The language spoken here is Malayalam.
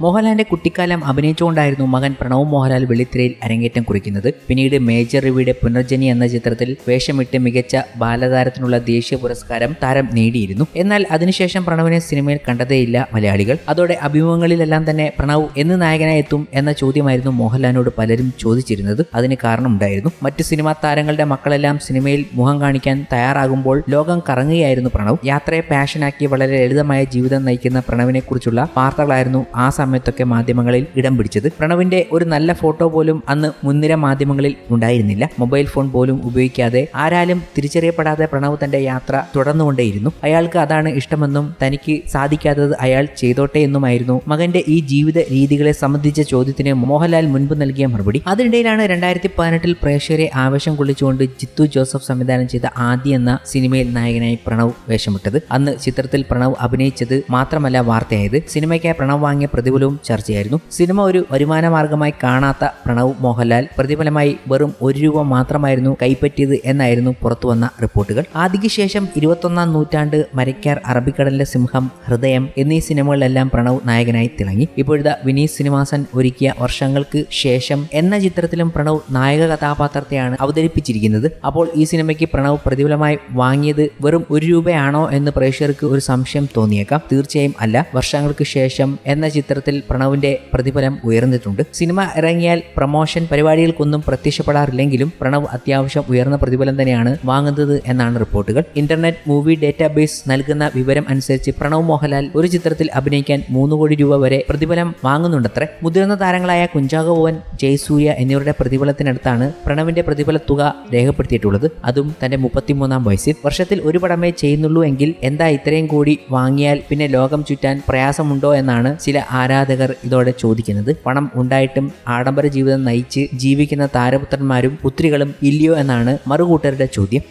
മോഹൻലാലിന്റെ കുട്ടിക്കാലം അഭിനയിച്ചുകൊണ്ടായിരുന്നു മകൻ പ്രണവ് മോഹൻലാൽ വെള്ളിത്തിരയിൽ അരങ്ങേറ്റം കുറിക്കുന്നത്. പിന്നീട് മേജർ രവിയുടെ പുനർജനി എന്ന ചിത്രത്തിൽ വേഷമിട്ട് മികച്ച ബാലതാരത്തിനുള്ള ദേശീയ പുരസ്കാരം താരം നേടിയിരുന്നു. എന്നാൽ അതിനുശേഷം പ്രണവിനെ സിനിമയിൽ കണ്ടതേയില്ല മലയാളികൾ. അതോടെ അഭിമുഖങ്ങളിലെല്ലാം തന്നെ പ്രണവ് എന്ന് നായകനായി എത്തും എന്ന ചോദ്യമായിരുന്നു മോഹൻലാലിനോട് പലരും ചോദിച്ചിരുന്നത്. അതിന് കാരണമുണ്ടായിരുന്നു. മറ്റ് സിനിമാ താരങ്ങളുടെ മക്കളെല്ലാം സിനിമയിൽ മുഖം കാണിക്കാൻ തയ്യാറാകുമ്പോൾ ലോകം കറങ്ങുകയായിരുന്നു പ്രണവ്. യാത്രയെ പാഷനാക്കി വളരെ ലളിതമായ ജീവിതം നയിക്കുന്ന പ്രണവിനെ കുറിച്ചുള്ള വാർത്തകളായിരുന്നു ആ സമയത്തൊക്കെ മാധ്യമങ്ങളിൽ ഇടം പിടിച്ചത്. പ്രണവിന്റെ ഒരു നല്ല ഫോട്ടോ പോലും അന്ന് മുൻനിര മാധ്യമങ്ങളിൽ ഉണ്ടായിരുന്നില്ല. മൊബൈൽ ഫോൺ പോലും ഉപയോഗിക്കാതെ ആരാലും തിരിച്ചറിയപ്പെടാതെ പ്രണവ് തന്റെ യാത്ര തുടർന്നുകൊണ്ടേയിരുന്നു. അയാൾക്ക് അതാണ് ഇഷ്ടമെന്നും തനിക്ക് സാധിക്കാത്തത് അയാൾ ചെയ്തോട്ടെ എന്നുമായിരുന്നു മകന്റെ ഈ ജീവിത രീതികളെ സംബന്ധിച്ച ചോദ്യത്തിന് മോഹൻലാൽ മുൻപ് നൽകിയ മറുപടി. അതിനിടയിലാണ് രണ്ടായിരത്തി പതിനെട്ടിൽ പ്രേക്ഷകരെ ആവേശം കൊള്ളിച്ചുകൊണ്ട് ജിത്തു ജോസഫ് സംവിധാനം ചെയ്ത ആദ്യ എന്ന സിനിമയിൽ നായകനായി പ്രണവ് വേഷമിട്ടത്. അന്ന് ചിത്രത്തിൽ പ്രണവ് അഭിനയിച്ചത് മാത്രമല്ല വാർത്തയായത്. സിനിമയ്ക്കായി പ്രണവ് വാങ്ങിയ പ്രതിഫലവും ചർച്ചയായിരുന്നു. സിനിമ ഒരു വരുമാന മാർഗമായി കാണാത്ത പ്രണവ് മോഹൻലാൽ പ്രതിഫലമായി വെറും ഒരു രൂപ മാത്രമായിരുന്നു കൈപ്പറ്റിയത് എന്നായിരുന്നു പുറത്തുവന്ന റിപ്പോർട്ടുകൾ. ആദ്യക്ക് ശേഷം ഇരുപത്തൊന്നാം നൂറ്റാണ്ട് മരക്കാർ അറബിക്കടലിലെ സിംഹം ഹൃദയം എന്നീ സിനിമകളിലെല്ലാം പ്രണവ് നായകനായി തിളങ്ങി. ഇപ്പോഴത്തെ വിനീത് ശ്രീനിവാസൻ ഒരുക്കിയ വർഷങ്ങൾക്ക് ശേഷം എന്ന ചിത്രത്തിലും പ്രണവ് നായക കഥാപാത്രത്തെയാണ് അവതരിപ്പിച്ചിരിക്കുന്നത്. അപ്പോൾ ഈ സിനിമയ്ക്ക് പ്രണവ് പ്രതിഫലമായി വാങ്ങിയത് വെറും ഒരു രൂപയാണോ എന്ന് പ്രേക്ഷകർക്ക് ഒരു സംശയം തോന്നിയേക്കാം. തീർച്ചയായും അല്ല. വർഷങ്ങൾക്ക് ശേഷം എന്ന ചിത്രത്തിൽ പ്രണവിന്റെ പ്രതിഫലം ഉയർന്നിട്ടുണ്ട്. സിനിമ ഇറങ്ങിയാൽ പ്രമോഷൻ പരിപാടികൾക്കൊന്നും പ്രത്യക്ഷപ്പെടാറില്ലെങ്കിലും പ്രണവ് അത്യാവശ്യം ഉയർന്ന പ്രതിഫലം തന്നെയാണ് വാങ്ങുന്നത് എന്നാണ് റിപ്പോർട്ടുകൾ. ഇന്റർനെറ്റ് മൂവി ഡേറ്റാബേസ് നൽകുന്ന വിവരം അനുസരിച്ച് പ്രണവ് മോഹൻലാൽ ഒരു ചിത്രത്തിൽ അഭിനയിക്കാൻ മൂന്ന് കോടി രൂപ വരെ പ്രതിഫലം വാങ്ങുന്നുണ്ടത്രേ. മുതിർന്ന താരങ്ങളായ കുഞ്ചാകോ ഭവൻ ജയസൂര്യ എന്നിവരുടെ പ്രതിഫലത്തിനടുത്താണ് പ്രണവിന്റെ പ്രതിഫല തുക രേഖപ്പെടുത്തിയിട്ടുള്ളത്. അതും തന്റെ മുപ്പത്തിമൂന്നാം വയസ്സിൽ. വർഷത്തിൽ ഒരു പടമേ ചെയ്യുന്നുള്ളൂ എങ്കിൽ എന്താ ഇത്രയും കൂടി വാങ്ങിയാൽ പിന്നെ ലോകം ചുറ്റാൻ പ്രയാസമുണ്ടോ എന്നാണ് ചില ആരാധകർ ഇതോടെ ചോദിക്കുന്നത്. പണം ഉണ്ടായിട്ടും ആഡംബര ജീവിതം നയിച്ച് ജീവിക്കുന്ന താരപുത്രന്മാരും പുത്രികളും ഇല്ലയോ എന്നാണ് മറുകൂട്ടരുടെ ചോദ്യം.